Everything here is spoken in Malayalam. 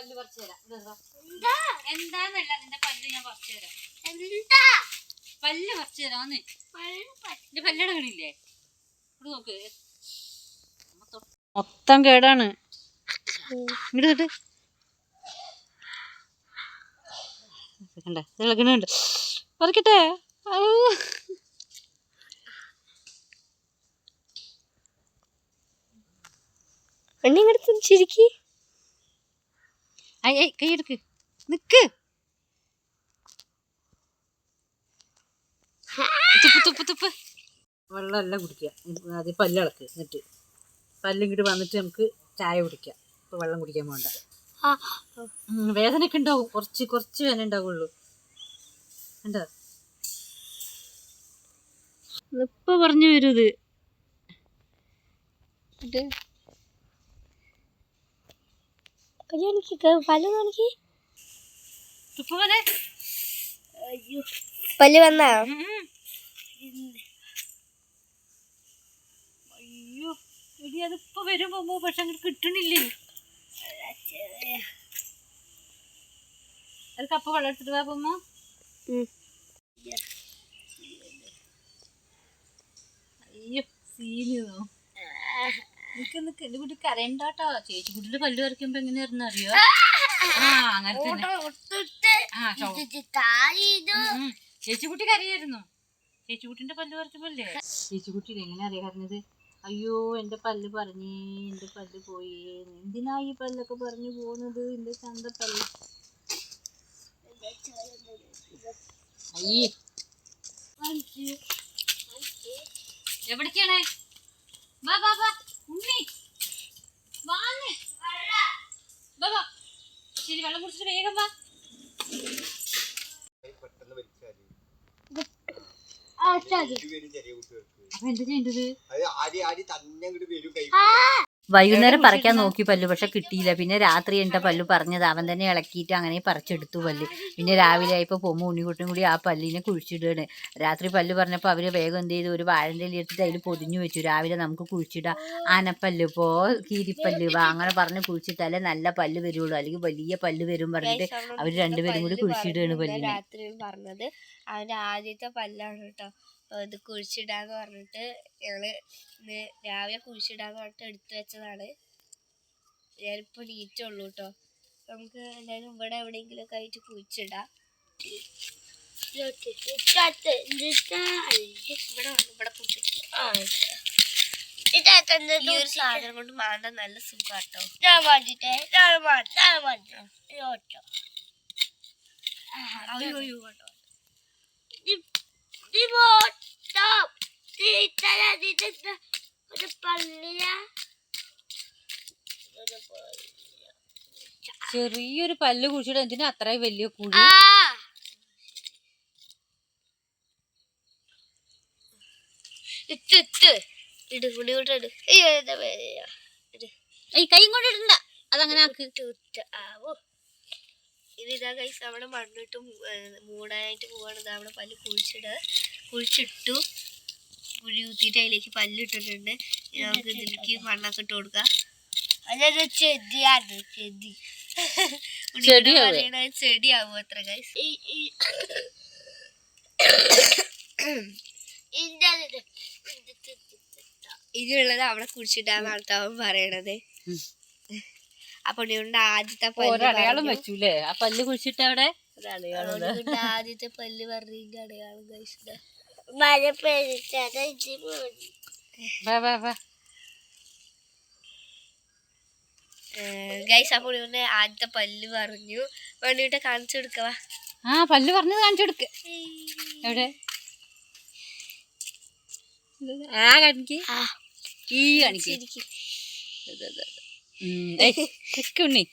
പല്ല് പറിച്ചു തരാം. എന്താ? എന്താന്നല്ല നിന്റെ പല്ല് ഞാൻ പറിച്ചു തരാം. എന്താ? പല്ല് പറിച്ചു തരാന്ന്. എന്റെ പല്ലടകണില്ലേ ഇവിടെ നോക്ക്. മൊത്തം കേടാണ്. ഇങ്ങോട്ട് ഇളകണുണ്ട് പറിക്കട്ടെ. എന്നെ ഇങ്ങോട്ട് ചിരിക്കി ഐ ഐ കൈയെടുക്ക്. നിക്ക്. തുപ്പ് തുപ്പ് തുപ്പ്. വെള്ളമെല്ലാം കുടിക്കുക. ആദ്യം പല്ലിളക്ക് എന്നിട്ട്. പല്ലിങ്ങോട്ട് വന്നിട്ട് നമുക്ക് ചായ കുടിക്കാം. ഇപ്പൊ വെള്ളം കുടിക്കാൻ പോകണ്ട വേദന ഒക്കെ വേദനയൊക്കെ ഉണ്ടാവും. കുറച്ച് കുറച്ച് വേദന ഉണ്ടാവുള്ളൂ. കണ്ടോ? ഇപ്പൊ പറഞ്ഞു വരും ഇത് ഇത് കാണിക്ക് പല്ല് കാണിക്ക് പല്ല് വന്നാ? അയ്യോ എടി അതിപ്പോ വരും പോകുമ്പോ പക്ഷെ അങ്ങോട്ട് കിട്ടണില്ലേ? ഒരു കപ്പ് വെള്ളം എടുത്തിട്ട് വാ പോകുമ്പോ അയ്യോ സീനോ നിക്ക് നിക്ക് എന്റെ കുട്ടി കരയണ്ടാട്ടോ. ചേച്ചി കുട്ടിയുടെ പല്ല് പറിക്കുമ്പോ എങ്ങനെയായിരുന്നു അറിയോ ആ അങ്ങനെ തന്നെ. ആ ചോ- ഉം. ചേച്ചിക്കുട്ടി കരയായിരുന്നു. ചേച്ചിക്കുട്ടിന്റെ പല്ല് പറിച്ചപ്പോല്ലേ? ചേച്ചിക്കുട്ടി എങ്ങനെ അറിയാ കരഞ്ഞത്? അയ്യോ എന്റെ പല്ല് പറഞ്ഞേ എന്റെ പല്ല് പോയി. എന്തിനാ ഈ പല്ലൊക്കെ പറഞ്ഞു പോകുന്നത്? എന്റെ ചന്ത പല്ല്. അയ്യേ. എവിടേക്കാണ്? വാ വാ വാ. ഉണ്ണി. വാന്ന് വാ വാ. ശരി വെള്ളം കുടിച്ചിട്ട് വേഗം വാ. അപ്പൊ എന്താ ചെയ്യേണ്ടത്? വൈകുന്നേരം പറിക്കാൻ നോക്കി പല്ലു പക്ഷെ കിട്ടിയില്ല. പിന്നെ രാത്രി എന്റെ പല്ലു പറഞ്ഞത്. അവൻ തന്നെ ഇളക്കിയിട്ട് അങ്ങനെ പറിച്ചെടുത്തു പല്ല്. പിന്നെ രാവിലെ ആയപ്പോൾ പൊമ്മ ഉണ്ണിക്കുട്ടും കൂടി ആ പല്ലിനെ കുഴിച്ചിടുകയാണ്. രാത്രി പല്ല് പറഞ്ഞപ്പോൾ അവർ വേഗം എന്ത് ചെയ്തു? ഒരു വാഴന്റെ എടുത്തിട്ട് അതിൽ പൊതിഞ്ഞു വെച്ചു. രാവിലെ നമുക്ക് കുഴിച്ചിടാം. ആനപ്പല്ല് പോ കീരിപ്പല്ല് വാ അങ്ങനെ പറഞ്ഞ് കുഴിച്ചിട്ടാലേ നല്ല പല്ല് വരുള്ളൂ. അല്ലെങ്കിൽ വലിയ പല്ല് വരും പറഞ്ഞിട്ട് അവർ രണ്ടുപേരും കൂടി കുഴിച്ചിടുകയാണ് പല്ലിനെ. രാത്രി പറഞ്ഞത് അവന്റെ ആദ്യത്തെ പല്ലാണ് കേട്ടോ. ഇത് കുഴിച്ചിടാന്ന് പറഞ്ഞിട്ട് ഞങ്ങൾ ഇന്ന് രാവിലെ കുഴിച്ചിടാന്ന് പറഞ്ഞിട്ട് എടുത്തു വെച്ചതാണ്. ഞാനിപ്പോ നീറ്റുള്ളൂ കേട്ടോ നമുക്ക് എന്തായാലും ഇവിടെ എവിടെയെങ്കിലും ഒക്കെ ആയിട്ട് കുഴിച്ചിടാം. ഇവിടെ വന്ന് ഇവിടെ കുഴിച്ചിട്ടു. ഈ ഒരു സാധനം കൊണ്ട് മാണ്ട നല്ല സുഖാട്ടോ. ഞാൻ മാറ്റിട്ടേ ഞാൻ മാറ്റി അയ്യോ കേട്ടോ ഒരു പള്ളിയ ചെറിയൊരു പല്ല് കുഴിച്ചിട്ട് എന്തിനാ അത്രയും വലിയ കുഴി? ഇട്ട് ഇട്ട്. ഇട് കുടി ഇട്. ഈ കൈ കൊണ്ട് ഇടണ്ട. അതങ്ങനെ ആക്കി. ഇട്ട് ഇട്ട്. ആവോ ഇനി ഇതാ കൈസ് അവിടെ മണ്ണിട്ട് മൂടാനായിട്ട് പോവാണ്. ഇതാ നമ്മുടെ പല്ല് കുഴിച്ചിട കുഴിച്ചിട്ടു. കുഴി കുത്തിയിട്ട് അതിലേക്ക് പല്ല് ഇട്ടിട്ടുണ്ട്. ഇനി നമുക്ക് ഇതിലേക്ക് മണ്ണൊക്കെ ഇട്ട് കൊടുക്കാം. അതൊരു ചെടിയാണ് ചെടി. ചെടിയാവേ? പറയണത് ചെടിയാവും അത്ര കൈസ് ഇനിയുള്ളത് അവിടെ കുഴിച്ചിട്ടാന്നാണ് ട്ടോ അവൻ പറയണത്. അപ്പൊ ഉണ്ണിയുടെ ആദ്യത്തെ പല്ല് ഒരടയാളം പറഞ്ഞു. വെച്ചൂലേ? ആ പല്ല് കുഴിച്ചിട്ട് അവിടെ ആദ്യത്തെ പല്ല് അടയാളം കഴിച്ചിട്ട്. വാ ഗൈസ് അപ്പോൾ ഉണ്ണിയുടെ ആദ്യത്തെ പല്ല് പറഞ്ഞു. വേണ്ടിട്ട് കാണിച്ചു കൊടുക്കവാ ആ പല്ല് പറഞ്ഞത് കാണിച്ചു കൊടുക്ക. എവിടെ? ആ കാണിക്ക്. ഈ കാണിക്ക്. ఎక్కువ ఉన్నాయి